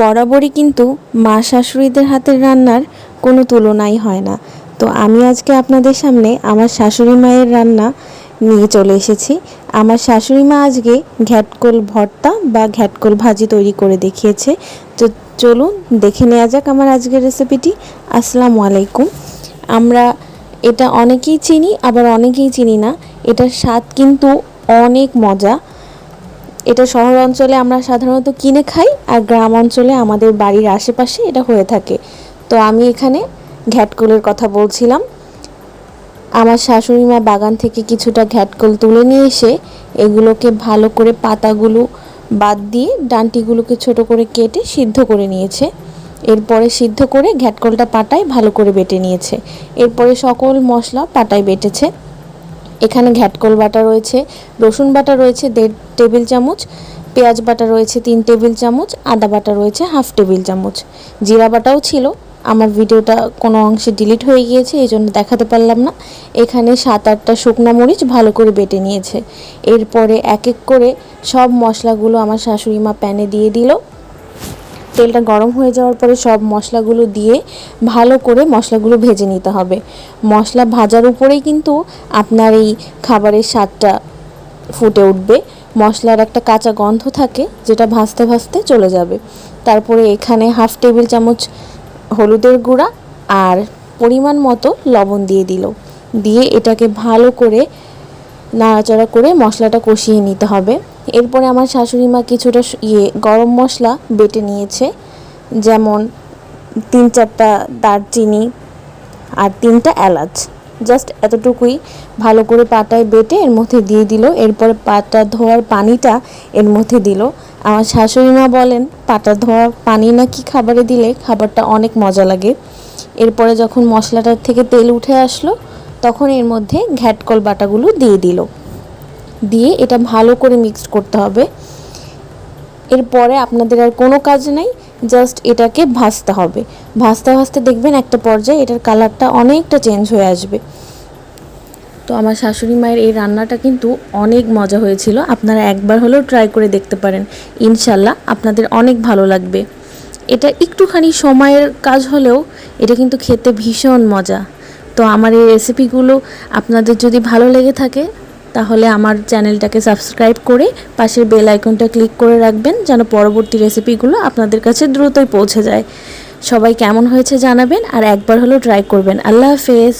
বরাবরই কিন্তু মা শাশুড়িদের হাতের রান্নার কোনো তুলনাই হয় না। তো আমি আজকে আপনাদের সামনে আমার শাশুড়ি মায়ের রান্না নিয়ে চলে এসেছি। আমার শাশুড়ি মা আজকে ঘ্যাটকোল ভর্তা বা ঘ্যাটকোল ভাজি তৈরি করে দেখিয়েছে। তো চলুন দেখে নেওয়া যাক আমার আজকের রেসিপিটি। আসসালামু আলাইকুম। আমরা এটা অনেকেই চিনি, আবার অনেকেই চিনি না। এটার স্বাদ কিন্তু অনেক মজা। এটা শহর অঞ্চলে আমরা সাধারণত কিনে খাই আর গ্রাম অঞ্চলে আমাদের বাড়ির আশেপাশে এটা হয়ে থাকে। তো আমি এখানে ঘ্যাটকোলের কথা বলছিলাম। আমার শাশুড়ি মা বাগান থেকে কিছুটা ঘ্যাটকোল তুলে নিয়ে এসে এগুলোকে ভালো করে পাতাগুলো বাদ দিয়ে ডান্টিগুলোকে ছোট করে কেটে সিদ্ধ করে নিয়েছে। এরপরে সিদ্ধ করে ঘ্যাটকোলটা পাটায় ভালো করে বেটে নিয়েছে। এরপরে সকল মশলা পাটায় বেটেছে। এখানে ঘ্যাটকোল বাটা রয়েছে, রসুন বাটা রয়েছে দেড় টেবিল চামচ, পেঁয়াজ বাটা রয়েছে তিন টেবিল চামচ, আদা বাটা রয়েছে হাফ টেবিল চামচ। জিরা বাটাও ছিল, আমার ভিডিওটা কোনো অংশে ডিলিট হয়ে গিয়েছে, এই জন্য দেখাতে পারলাম না। এখানে সাত আটটা শুকনো মরিচ ভালো করে বেটে নিয়েছে। এরপরে এক এক করে সব মশলাগুলো আমার শাশুড়ি মা প্যানে দিয়ে দিল। তেলটা গরম হয়ে যাওয়ার পরে সব মশলাগুলো দিয়ে ভালো করে মশলাগুলো ভেজে নিতে হবে। মশলা ভাজার উপরেই কিন্তু আপনার এই খাবারের স্বাদটা ফুটে উঠবে। মশলার একটা কাঁচা গন্ধ থাকে, যেটা ভাজতে ভাজতে চলে যাবে। তারপরে এখানে হাফ টেবিল চামচ হলুদের গুঁড়া আর পরিমাণ মতো লবণ দিয়ে দিল। দিয়ে এটাকে ভালো করে নাড়াচাড়া করে মশলাটা কষিয়ে নিতে হবে। এরপরে আমার শাশুড়ি মা কিছুটা ইয়ে গরম মশলা বেটে নিয়েছে, যেমন তিন চারটা দারচিনি আর তিনটা এলাচ। জাস্ট এতটুকুই ভালো করে পাটায় বেটে এর মধ্যে দিয়ে দিল, এরপরে পাটা ধোয়ার পানিটা এর মধ্যে দিল। আমার শাশুড়ি মা বলেন, পাটা ধোয়ার পানি নাকি খাবারে দিলে খাবারটা অনেক মজা লাগে। এরপরে যখন মশলাটার থেকে তেল উঠে আসলো, তখন এর মধ্যে ঘ্যাটকল বাটাগুলো দিয়ে দিল। দিয়ে এটা ভালো করে মিক্সড করতে হবে। এরপরে আপনাদের আর কোনো কাজ নেই জাস্ট এটাকে ভাজতে হবে। ভাজতে ভাজতে দেখবেন একটা পর্যায়ে এটার কালারটা অনেকটা চেঞ্জ হয়ে আসবে। তো আমার শাশুড়ি মায়ের এই রান্নাটা কিন্তু অনেক মজা হয়েছিল। আপনারা একবার হলেও ট্রাই করে দেখতে পারেন। ইনশাল্লাহ আপনাদের অনেক ভালো লাগবে। এটা একটুখানি সময়ের কাজ হলেও এটা কিন্তু খেতে ভীষণ মজা। তো আমার এই রেসিপিগুলো আপনাদের যদি ভালো লেগে থাকে তাহলে আমার চ্যানেলটাকে সাবস্ক্রাইব করে পাশের বেল আইকনটা ক্লিক করে রাখবেন যেন পরবর্তী রেসিপিগুলো আপনাদের কাছে দ্রুতই পৌঁছে যায়। সবাই কেমন হয়েছে জানাবেন আর একবার হলেও ট্রাই করবেন। আল্লাহ হাফেজ।